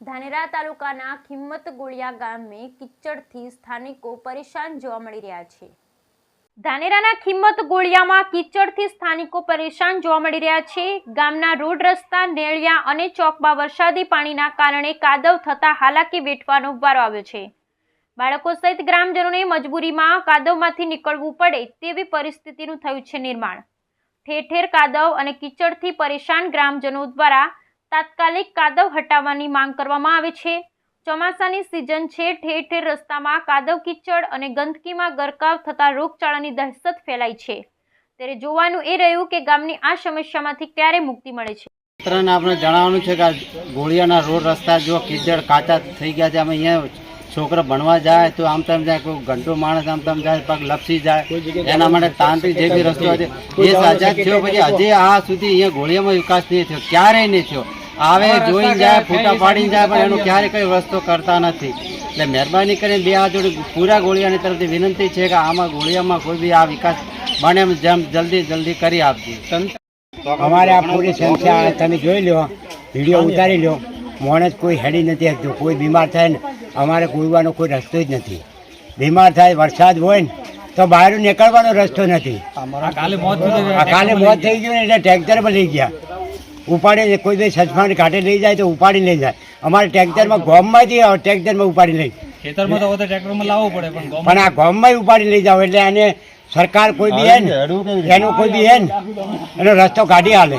ધાનેરા તાલુકાના ખિંમત ગોળિયા ગામે કિચડથી સ્થાનિકો પરેશાન જોવા મળી રહ્યા છે. ધાનેરાના ખિંમત ગોળિયામાં કિચડથી સ્થાનિકો પરેશાન જોવા મળી રહ્યા છે. ગામના રોડ રસ્તા, નેળિયા અને ચોકમાં વરસાદી પાણીના કારણે કાદવ થતા હાલાકી વેઠવાનો વારો આવ્યો છે. બાળકો સહિત ગ્રામજનોને મજબૂરીમાં કાદવમાંથી નીકળવું પડે તેવી પરિસ્થિતિનું થયું છે નિર્માણ. ઠેર ઠેર કાદવ અને કિચડથી પરેશાન ગ્રામજનો દ્વારા તાત્કાલિક કાદવ હટાવવાની માંગ કરવામાં આવે છે. ચોમાસાની સિઝન છે, ઠેર ઠેર રસ્તામાં કાદવ કિચડ અને ગંદકીમાં ગરકાવ થતા રોગચાળાની દહેશત ફેલાઈ છે. ત્યારે જોવાનું એ રહ્યું કે ગામની આ સમસ્યામાંથી ક્યારે મુક્તિ મળે છે. તંત્રને આપણે જણાવવાનું છે કે ગોળિયાના રોડ રસ્તા જો કીચડ કાચા થઈ ગયા છે અમે અહીંયા છોકરા ભણવા જાય તો આમ તેમ જાય, કોઈ ઘંટો માણસ આમ તેમ જાય પગ લપસી જાય, એના માટે તાંત્રિક જે બી રસ્તો છે, એ સાજા થયો. પછી હજી આ સુધી અહીંયા ગોળિયામાં વિકાસ નહીં થયો, ક્યારેય નહીં થયો. આવે જોઈ જાય ફોટા પાડી જાય પણ એનું ક્યારે કઈ રસ્તો કરતા નથી. એટલે મહેરબાની કરીને બે હાથ જોડે પૂરા ગોળિયાની તરફથી વિનંતી છે કે આમાં ગોળિયામાં કોઈ બી આ વિકાસ બને એમ જેમ જલ્દી જલ્દી કરી આપજો. અમારે આ પૂરી સંખ્યા તમે જોઈ લો વીડિયો ઉતારી લો માણસ કોઈ હેડી નથી હતું કોઈ બીમાર થાય ને અમારે કૂદવાનો કોઈ રસ્તો જ નથી. બીમાર થાય વરસાદ હોય ને તો બહાર નીકળવાનો રસ્તો નથી. આ કાલે મોત થઈ ગયું ને એટલે ટ્રેક્ટરમાં લઈ ગયા. ઉપાડી કોઈ ભાઈ સચમાન કાઢે લઈ જાય તો ઉપાડી લઈ જાય. અમારે ટ્રેક્ટરમાં ગોમમાંથી ટ્રેક્ટરમાં ઉપાડી લઈ. ખેતરમાં તો ટ્રેક્ટરમાં લાવવું પડે પણ પણ આ ગોમમાં ઉપાડી લઈ જાવ એટલે આને સરકાર કોઈ બી હે ને એનો કોઈ બી હે ને એનો રસ્તો કાઢી હાલે